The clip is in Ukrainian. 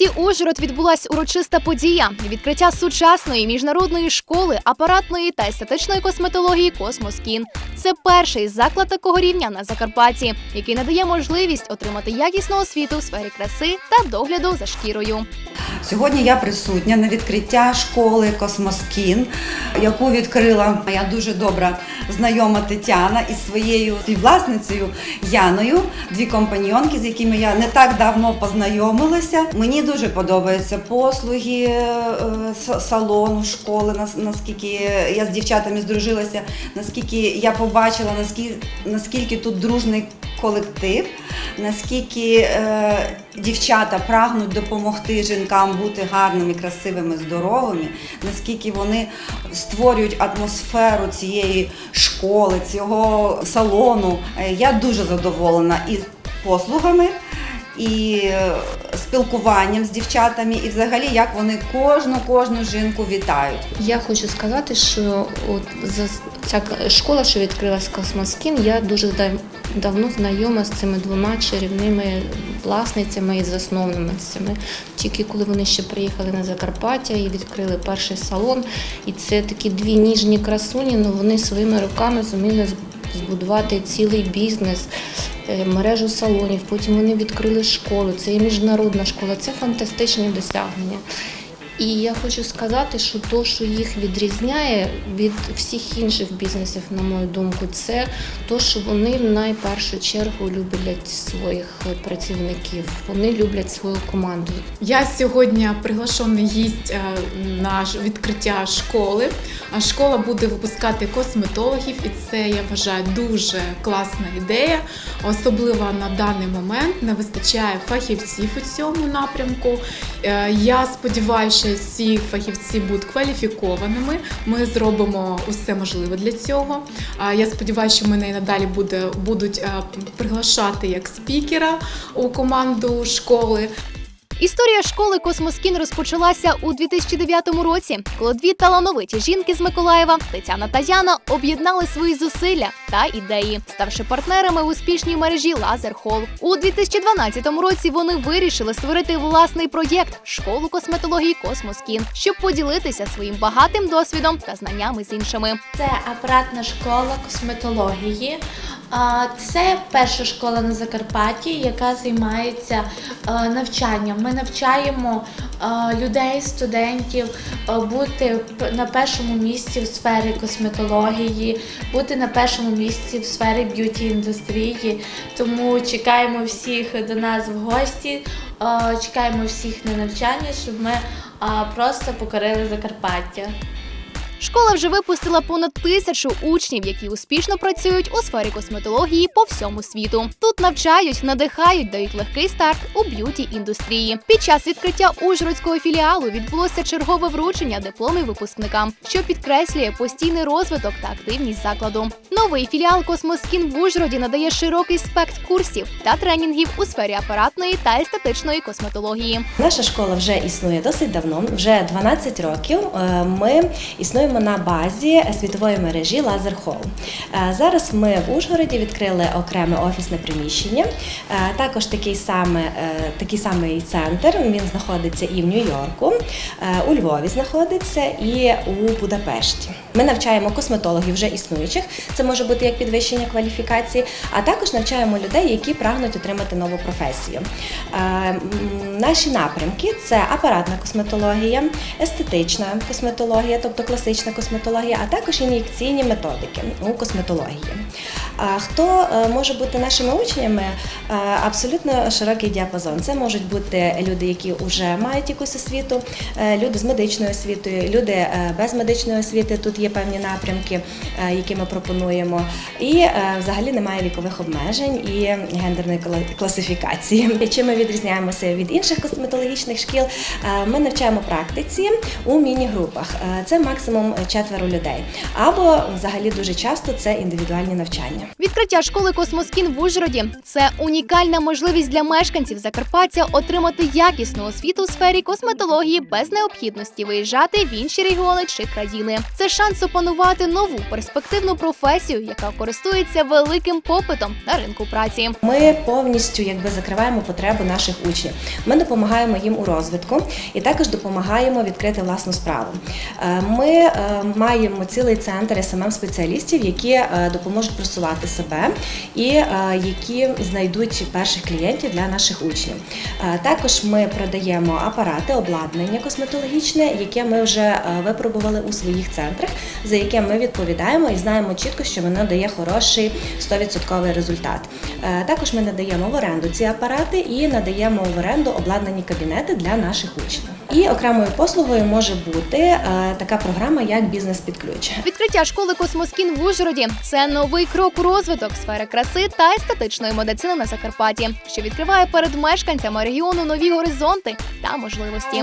місті Ужгород відбулась урочиста подія відкриття сучасної міжнародної школи апаратної та естетичної косметології Космоскін. Це перший заклад такого рівня на Закарпатті, який надає можливість отримати якісну освіту у сфері краси та догляду за шкірою. Сьогодні я присутня на відкриття школи Космоскін, яку відкрила моя дуже добра знайома Тетяна із своєю співвласницею Яною, дві компаньйонки, з якими я не так давно познайомилася. Мені дуже подобаються послуги е, салону школи, нас- наскільки я з дівчатами здружилася, наскільки я побачила, наскільки тут дружний колектив, наскільки е, дівчата прагнуть допомогти жінкам бути гарними, красивими, здоровими, наскільки вони створюють атмосферу цієї школи, цього салону. Е, Я дуже задоволена і послугами. І е, спілкуванням з дівчатами, і взагалі як вони кожну кожну жінку вітають. Я хочу сказати, що от за ця школа, що відкрилась Космоскін, я дуже давно знайома з цими двома чарівними власницями і засновницями. Тільки коли вони ще приїхали на Закарпаття і відкрили перший салон, і це такі дві ніжні красуні, ну вони своїми руками зуміли збудувати цілий бізнес. е, Мережу салонів, потім вони відкрили школу. Це є міжнародна школа, це фантастичні досягнення. І я хочу сказати, що то, що їх відрізняє від всіх інших бізнесів, на мою думку, це то, що вони в найпершу чергу люблять своїх працівників, вони люблять свою команду. Я сьогодні приглашений гість е, на відкриття школи. А Школа буде випускати косметологів, і це я вважаю дуже класна ідея. Особливо на даний момент не вистачає фахівців у цьому напрямку. Е, Я сподіваюся, що ці фахівці будуть кваліфікованими. Ми зробимо усе можливе для цього. Я сподіваюся, що мене і надалі буде, будуть е, приглашати як спікера у команду школи. Історія школи Космоскін розпочалася у 2009 році, коли дві талановиті жінки з Миколаєва Тетяна та Яна об'єднали свої зусилля та ідеї, ставши партнерами в успішній мережі Лазер Холл. У 2012 році вони вирішили створити власний проєкт школу косметології Космоскін, щоб поділитися своїм багатим досвідом та знаннями з іншими. Це апаратна школа косметології. Це перша школа на Закарпатті, яка займається е, навчанням. Ми навчаємо е, людей, студентів е, бути на першому місці в сфері косметології, бути на першому місці в сфері б'юті індустрії. Тому чекаємо всіх до нас в гості, чекаємо всіх на навчання, щоб ми просто покорили Закарпаття. Школа вже випустила понад тисячу учнів, які успішно працюють у сфері косметології по всьому світу. Тут навчають, надихають, дають легкий старт у б'юті індустрії. Під час відкриття ужгородського філіалу відбулося чергове вручення дипломів випускникам, що підкреслює постійний розвиток та активність закладу. Новий філіал Космоскін в Ужгороді надає широкий спектр курсів та тренінгів у сфері апаратної та естетичної косметології. Наша школа вже існує досить давно, вже 12 років. Е, Ми існуємо на базі світової мережі Лазер Холл. Е, Зараз ми в Ужгороді відкрили окреме офісне приміщення. Е, Також такий саме, е, такий самий центр. Він знаходиться і в Нью-Йорку, е, у Львові знаходиться і у Будапешті. Ми навчаємо косметологів вже існуючих. Це може бути як підвищення кваліфікації, а також навчаємо людей, які прагнуть отримати нову професію. Е, Наші напрямки це апаратна косметологія, естетична косметологія, тобто класична косметологія, а також ін'єкційні методики у косметології. А Хто е, може бути нашими учнями? Е, Абсолютно широкий діапазон. Це можуть бути люди, які вже мають якусь освіту, е, люди з медичною освітою, люди е, без медичної освіти. Тут є певні напрямки, е, які ми пропонуємо. І е, взагалі немає вікових обмежень і гендерної класифікації. Чим ми відрізняємося від інших косметологічних шкіл? Е, Ми навчаємо практиці у міні-групах. Це максимум четверо людей. Або взагалі дуже часто це індивідуальні навчання. Відкриття школи Космоскін в Ужгороді це унікальна можливість для мешканців Закарпаття отримати якісну освіту у сфері косметології без необхідності виїжджати в інші регіони чи країни. Це шанс опанувати нову перспективну професію, яка користується великим попитом на ринку праці. Ми повністю якби закриваємо потребу наших учнів. Ми допомагаємо їм у розвитку і також допомагаємо відкрити власну справу. Е, Ми е, маємо цілий центр СММ спеціалістів, які е, допоможуть просувати себе і які знайдуть перших клієнтів для наших учнів. Також ми продаємо апарати, обладнання косметологічне, яке ми вже випробували у своїх центрах, за яке ми відповідаємо і знаємо чітко, що воно дає хороший 100% результат. Е, Також ми надаємо в оренду ці апарати і надаємо в оренду обладнані кабінети для наших учнів. І окремою послугою може бути е, така програма, як бізнес під ключ. Відкриття школи Космоскін в Ужгороді це новий крок у розвиток сфери краси та естетичної медицини на Закарпатті, що відкриває перед мешканцями регіону нові горизонти та можливості.